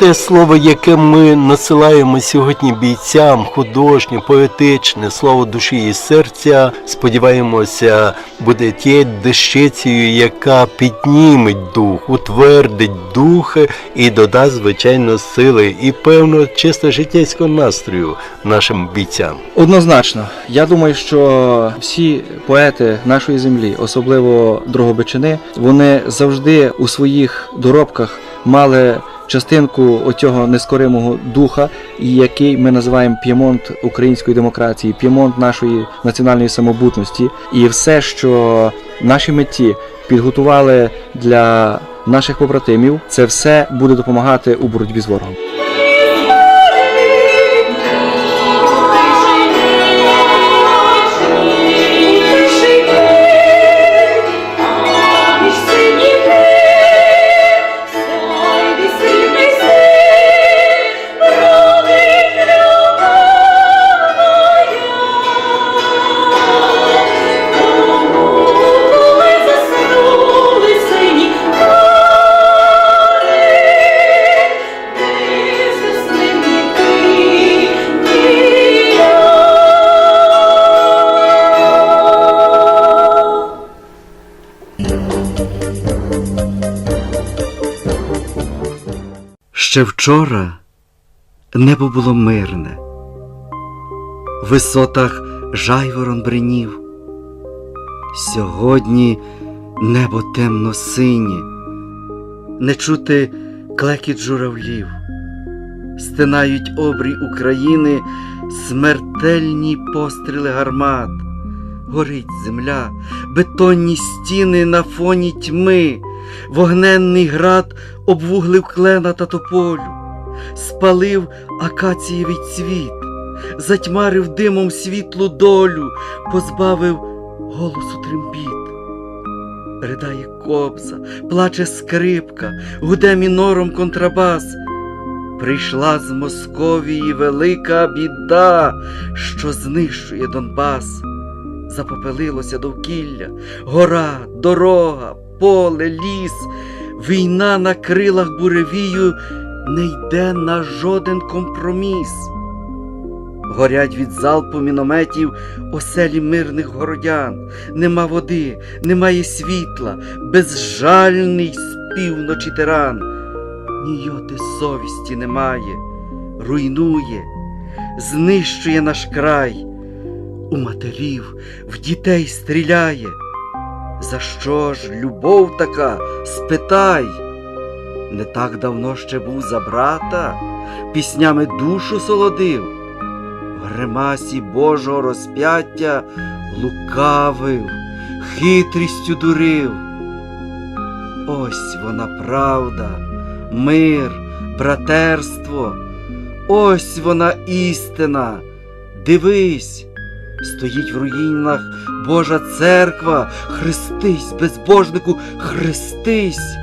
те слово, яке ми насилаємо сьогодні бійцям, художнє, поетичне, слово душі і серця, сподіваємося, буде тією дещицею, яка підніметь дух, утвердить духи і додасть, звичайно, сили і певно чисто життєйського настрою нашим бійцям. Однозначно, я думаю, що всі поети нашої землі, особливо Дрогобичини, вони завжди у своїх доробках мали частинку оцього нескоримого духа, який ми називаємо п'ємонт української демократії, п'ємонт нашої національної самобутності, і все, що наші митці підготували для наших побратимів, це все буде допомагати у боротьбі з ворогом. Ще вчора небо було мирне, в висотах жайворон бринів. Сьогодні небо темно синє, не чути клекіт журавлів, стинають обрій України смертельні постріли гармат, горить земля, бетонні стіни на фоні тьми, вогненний град обвуглив клена та тополю, спалив акацієвий цвіт, затьмарив димом світлу долю, позбавив голосу трембіт. Ридає кобза, плаче скрипка, гуде мінором контрабас. Прийшла з Московії велика біда, що знищує Донбас. Запопелилося довкілля, гора, дорога, поле, ліс. Війна на крилах буревію не йде на жоден компроміс. Горять від залпу мінометів оселі мирних городян, нема води, немає світла, безжальний з півночі тиран. Ні йоти совісті немає, руйнує, знищує наш край, у матерів, в дітей стріляє. За що ж любов така, спитай? Не так давно ще був за брата, піснями душу солодив, в гримасі Божого розп'яття лукавив, хитрістю дурив. Ось вона правда, мир, братерство, ось вона істина. Дивись, стоїть в руїнах Божа церква, хрестись, безбожнику, хрестись,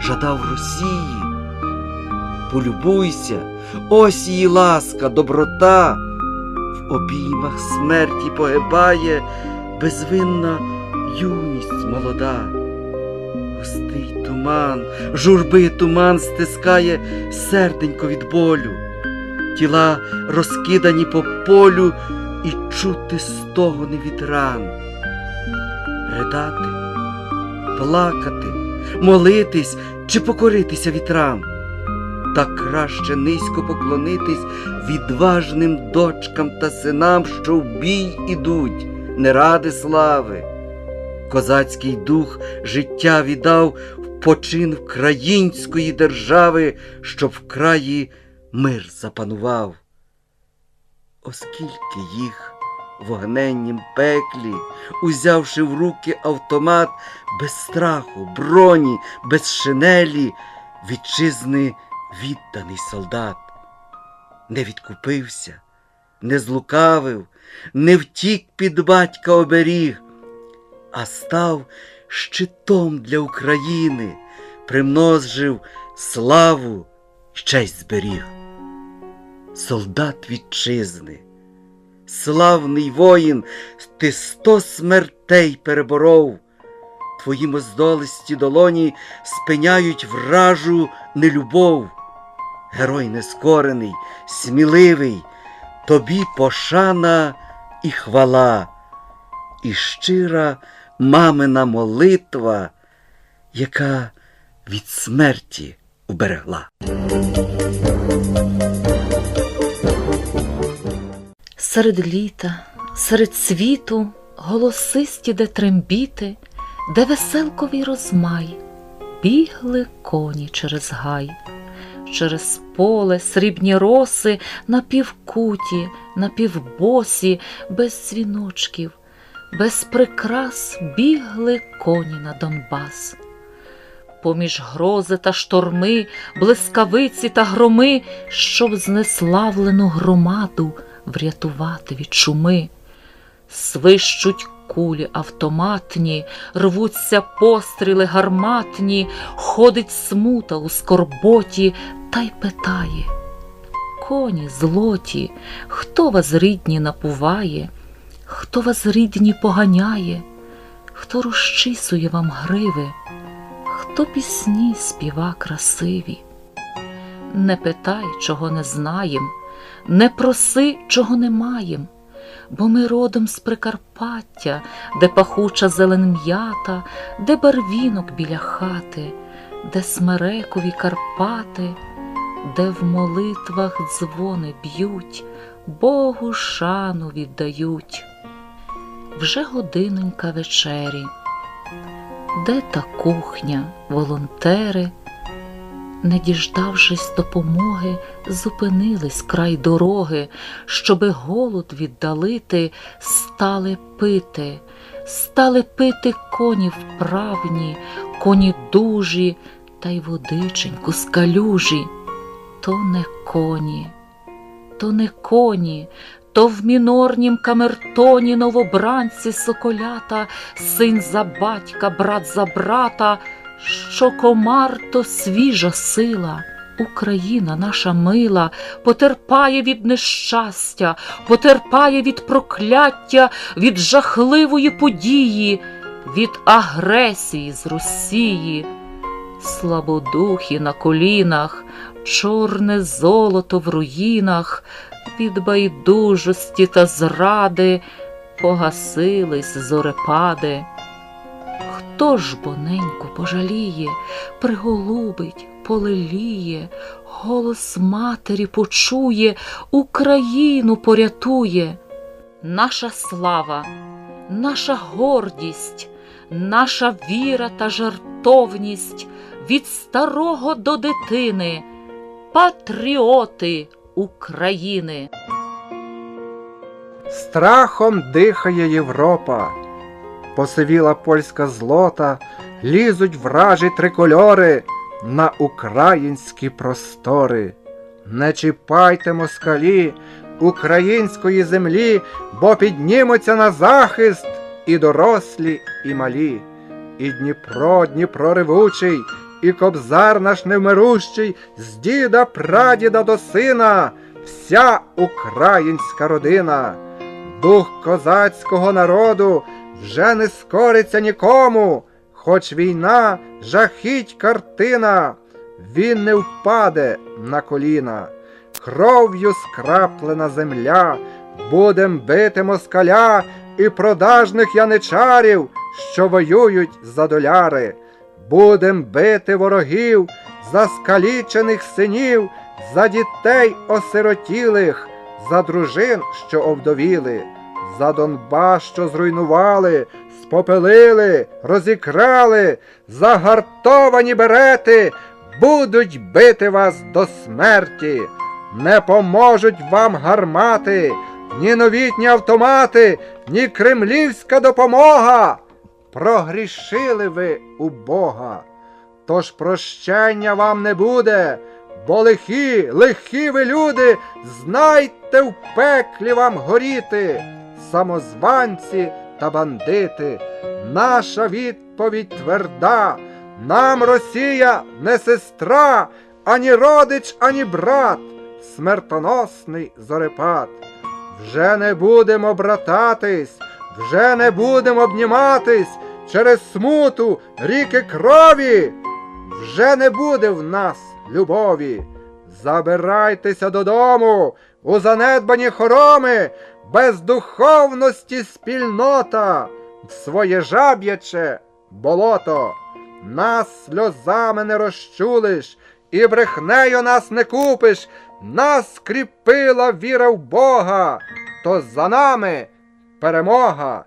жадав Росії. Полюбуйся, ось її ласка, доброта, в обіймах смерті погибає безвинна юність молода. Густий туман, журби туман стискає серденько від болю, тіла розкидані по полю і чути стогони від ран. Ридати, плакати, молитись чи покоритися вітрам, та краще низько поклонитись відважним дочкам та синам, що в бій ідуть, не ради слави. Козацький дух життя віддав в почин української держави, щоб в краї мир запанував. Оскільки їх в вогненнім пеклі, узявши в руки автомат без страху, броні, без шинелі, вітчизни відданий солдат, не відкупився, не злукавив, не втік під батька оберіг, а став щитом для України, примножив славу честь зберіг. Солдат вітчизни, славний воїн, ти сто смертей переборов, твої моздолисті долоні спиняють вражу нелюбов. герой нескорений, сміливий, тобі пошана і хвала, і щира мамина молитва, яка від смерті уберегла. Серед літа, серед світу, голосисті, де трембіти, де веселковий розмай, бігли коні через гай, через поле срібні роси напівкуті, напівбосі, без дзвіночків, без прикрас бігли коні на Донбас. Поміж грози та шторми, блискавиці та громи, щоб знеславлену громаду врятувати від чуми. Свищуть кулі автоматні, рвуться постріли гарматні, ходить смута у скорботі та й питає. Коні злоті, хто вас рідні напуває, хто вас рідні поганяє, хто розчісує вам гриви, хто пісні співа красиві. Не питай, чого не знаєм, не проси, чого не маєм, бо ми родом з Прикарпаття, де пахуча зелен м'ята, де барвінок біля хати, де смерекові Карпати, де в молитвах дзвони б'ють, Богу шану віддають. Вже годинонька вечері. Де та кухня, волонтери? Не діждавшись допомоги, зупинились край дороги, щоби голод віддалити, стали пити, стали пити коні вправні, коні дужі, та й водиченьку з калюжі. То не коні, то не коні, то в мінорнім камертоні новобранці соколята, син за батька, брат за брата що комар то свіжа сила. Україна наша мила потерпає від нещастя, потерпає від прокляття, від жахливої події, від агресії з Росії. Слабодухі на колінах, чорне золото в руїнах, від байдужості та зради погасились зорепади. Хто ж боненьку пожаліє, приголубить, полеліє, голос матері почує, Україну порятує. Наша слава, наша гордість, наша віра та жартовність від старого до дитини, патріоти України. Страхом дихає Європа, посивіла польська злота, лізуть вражі трикольори на українські простори. Не чіпайте москалі української землі, бо піднімуться на захист і дорослі, і малі. І Дніпро, Дніпро ревучий, і кобзар наш невмирущий, з діда, прадіда до сина, вся українська родина. Дух козацького народу вже не скориться нікому, хоч війна жахіть картина, він не впаде на коліна. Кров'ю скраплена земля, будем бити москаля і продажних яничарів, що воюють за доляри. Будем бити ворогів за скалічених синів, за дітей осиротілих, за дружин, що овдовіли, за Донбас, що зруйнували, спопелили, розікрали, загартовані берети, будуть бити вас до смерті. Не поможуть вам гармати, ні новітні автомати, ні кремлівська допомога. Прогрішили ви у Бога, тож прощення вам не буде, бо лихі, лихі ви люди, знайте в пеклі вам горіти, самозванці та бандити. Наша відповідь тверда, нам Росія не сестра, ані родич, ані брат, смертоносний зорепад. Вже не будемо брататись, вже не будемо обніматись через смуту ріки крові, вже не буде в нас любові. забирайтеся додому у занедбані хороми, без духовності спільнота, в своє жаб'яче болото. Нас сльозами не розчулиш, і брехнею нас не купиш, нас скріпила віра в Бога, то за нами перемога.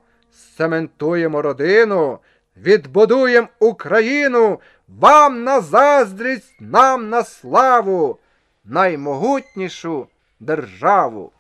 Сементуємо родину, відбудуємо Україну, вам на заздрість, нам на славу, наймогутнішу державу.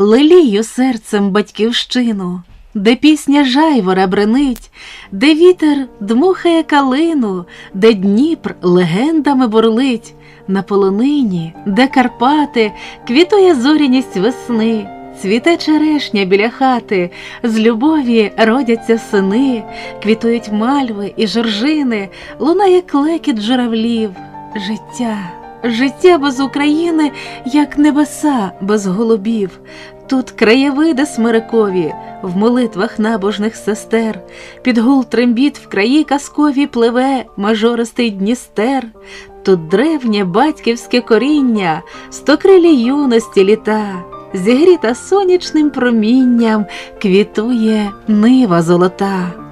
Лелію серцем батьківщину, де пісня жайвора бренить, де вітер дмухає калину, де Дніпр легендами бурлить, на полонині, де Карпати, квітує зоряність весни, цвіте черешня біля хати, з любові родяться сини, квітують мальви і жоржини, лунає клекіт журавлів, життя. Життя без України, як небеса без голубів. Тут краєвиди смирикові, в молитвах набожних сестер, під гул трембіт в краї казкові пливе мажористий Дністер. Тут древнє батьківське коріння, стокрилі юності літа, зігріта сонячним промінням квітує нива золота.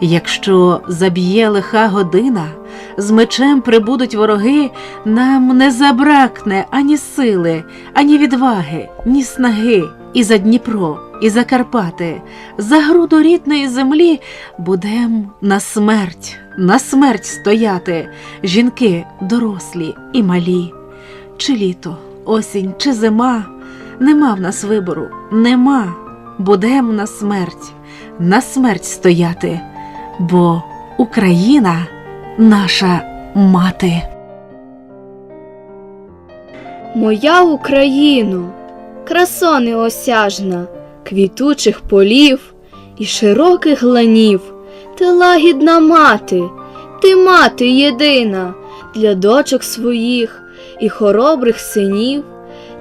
Якщо заб'є лиха година, з мечем прибудуть вороги, нам не забракне ані сили, ані відваги, ні снаги, і за Дніпро, і за Карпати, за груду рідної землі будем на смерть, на смерть стояти, жінки дорослі і малі. Чи літо, осінь, чи зима, нема в нас вибору, нема, будем на смерть, на смерть стояти, бо Україна наша мати. Моя Україно, красо неосяжна, квітучих полів і широких ланів, ти лагідна мати, ти мати єдина для дочок своїх і хоробрих синів.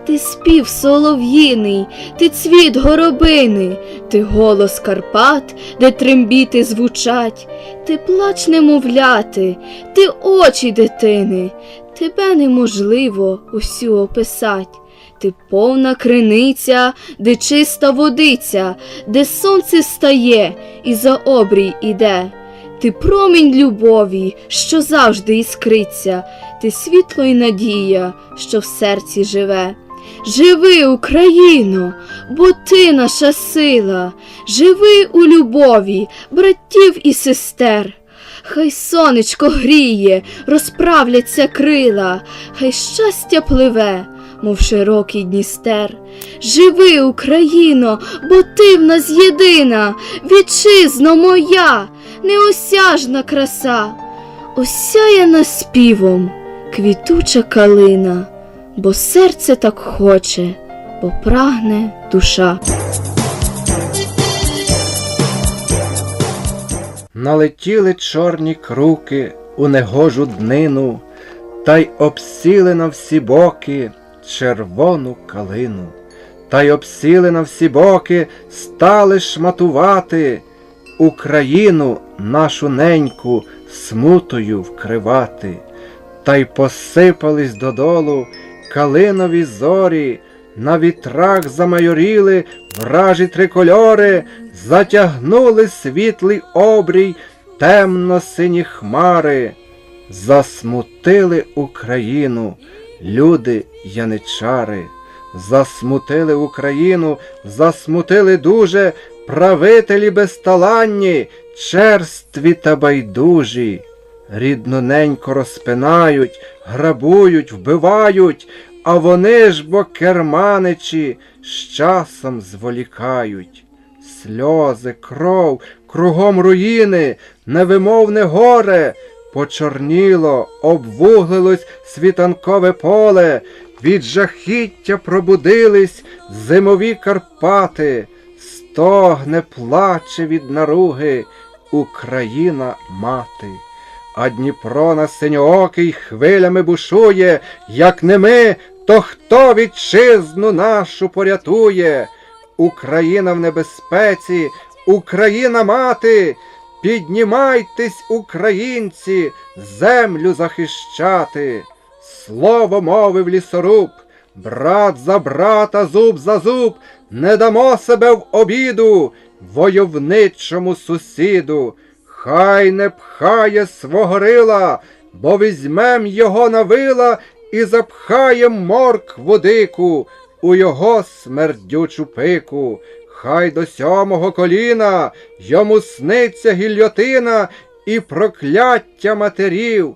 Ти спів солов'їний, ти цвіт горобини, ти голос Карпат, де трембіти звучать, ти плач немовляти, ти очі дитини, тебе неможливо усю описать. Ти повна криниця, де чиста водиця, де сонце стає і за обрій іде. Ти промінь любові, що завжди іскриться, ти світло й надія, що в серці живе. Живи, Україно, бо ти наша сила, живи у любові, братів і сестер. Хай сонечко гріє, розправляться крила, хай щастя пливе, мов широкий Дністер. Живи, Україно, бо ти в нас єдина, вітчизно моя, неосяжна краса, осяяна співом квітуча калина, бо серце так хоче, бо прагне душа. Налетіли чорні круки у негожу днину, та й обсіли на всі боки червону калину, та й обсіли на всі боки, стали шматувати Україну нашу неньку смутою вкривати, та й посипались додолу калинові зорі, на вітрах замайоріли вражі трикольори, затягнули світлий обрій темно-сині хмари, засмутили Україну, люди яничари, засмутили Україну, засмутили дуже правителі безталанні, черстві та байдужі. Рідну неньку розпинають, грабують, вбивають, а вони ж бо керманичі з часом зволікають. Сльози, кров, кругом руїни, невимовне горе, почорніло, обвуглилось світанкове поле, від жахіття пробудились зимові Карпати, стогне, плаче від наруги Україна мати. А Дніпро на синьоокий хвилями бушує, як не ми, то хто вітчизну нашу порятує? Україна в небезпеці, Україна мати, Піднімайтесь, українці, землю захищати. Слово мовив лісоруб, брат за брата, зуб за зуб, не дамо себе в обіду войовничому сусіду. Хай не пхає свого рила, бо візьмем його на вила і запхаєм моркву дику у його смердючу пику. Хай до сьомого коліна йому сниться гільйотина і прокляття матерів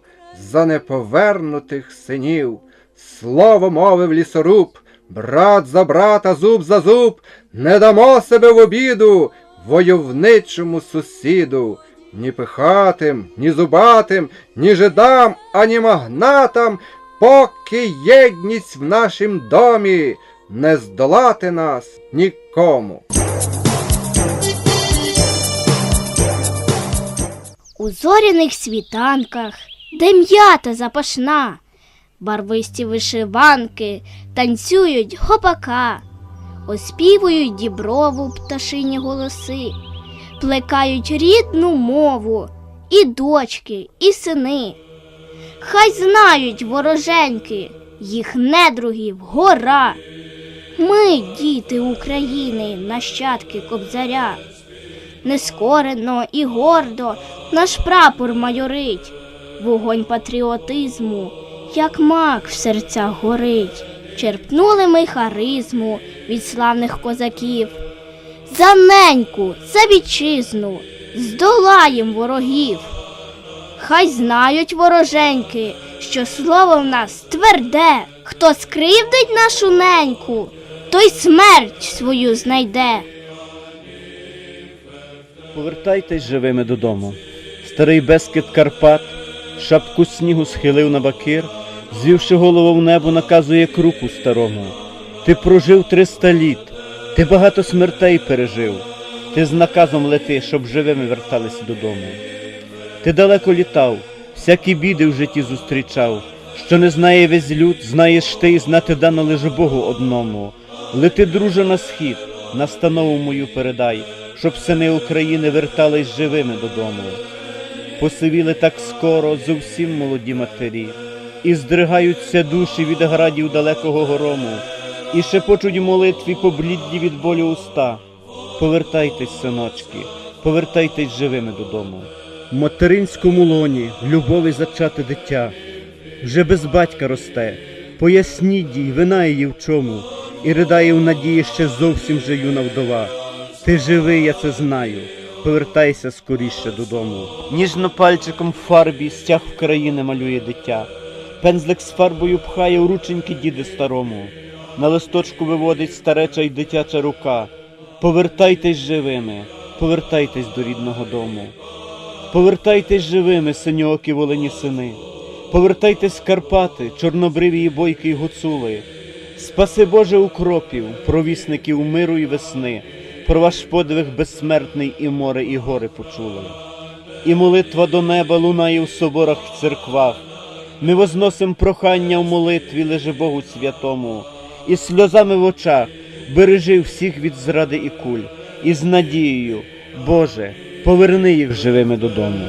за неповернутих синів. Слово мовив лісоруб, брат за брата, зуб за зуб, не дамо себе в обіду войовничому сусіду, ні пихатим, ні зубатим, ні жидам, ані магнатам, поки єдність в нашім домі не здолати нас нікому. У зоряних світанках, де м'ята запашна, барвисті вишиванки танцюють гопака, оспівують діброву пташині голоси, плекають рідну мову і дочки, і сини. Хай знають вороженьки, їх недругів гора. Ми, діти України, нащадки кобзаря. Нескорено і гордо наш прапор майорить, вогонь патріотизму, як мак в серцях горить. Черпнули ми харизму від славних козаків. За неньку, за вітчизну, здолаєм ворогів. Хай знають вороженьки, що слово в нас тверде, хто скривдить нашу неньку, той смерть свою знайде. Повертайтесь живими додому. Старий безкид Карпат, шапку снігу схилив на бакир, звівши голову в небо, наказує круку старому. Ти прожив триста літ, ти багато смертей пережив. Ти з наказом лети, щоб живими вертались додому. Ти далеко літав, всякі біди в житті зустрічав. Що не знає весь люд, знаєш ти і знати дано лиш Богу одному. Лети, друже, на схід, настанову мою передай, щоб сини України вертались живими додому. Посивіли так скоро зовсім молоді матері, і здригаються душі від градів далекого горому, і шепочуть молитві поблідді від болю уста. Повертайтесь, синочки, повертайтесь живими додому. В материнському лоні любові зачати дитя, вже без батька росте, поясніть їй, вина її в чому, і ридає в надії ще зовсім же юна вдова. Ти живий, я це знаю. Повертайся скоріше додому. Ніжно пальчиком в фарбі стяг в країни малює дитя. Пензлик з фарбою пхає у рученьки діди старому. На листочку виводить стареча й дитяча рука. Повертайтесь живими, повертайтесь до рідного дому. Повертайтесь живими, синьокі волені сини. Повертайтесь з Карпати, чорнобриві і бойки й гуцули. Спаси Боже укропів, провісників миру і весни, про ваш подвиг безсмертний і море, і гори почули. І молитва до неба лунає в соборах в церквах. Ми возносим прохання в молитві лише Богу святому, і сльозами в очах бережи всіх від зради і куль, і з надією, Боже, поверни їх живими додому.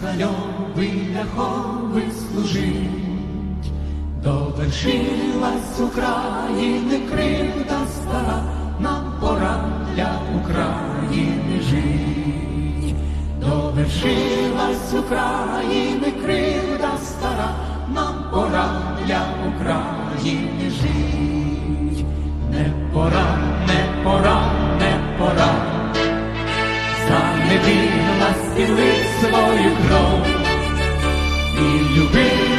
хвальовий ляховий служить, довершилась України кривда стара, нам пора для України жить, довершилась України кривда стара, нам пора для України жить, не пора, не пора, не пора, заневіла сили. Твою кров і любив.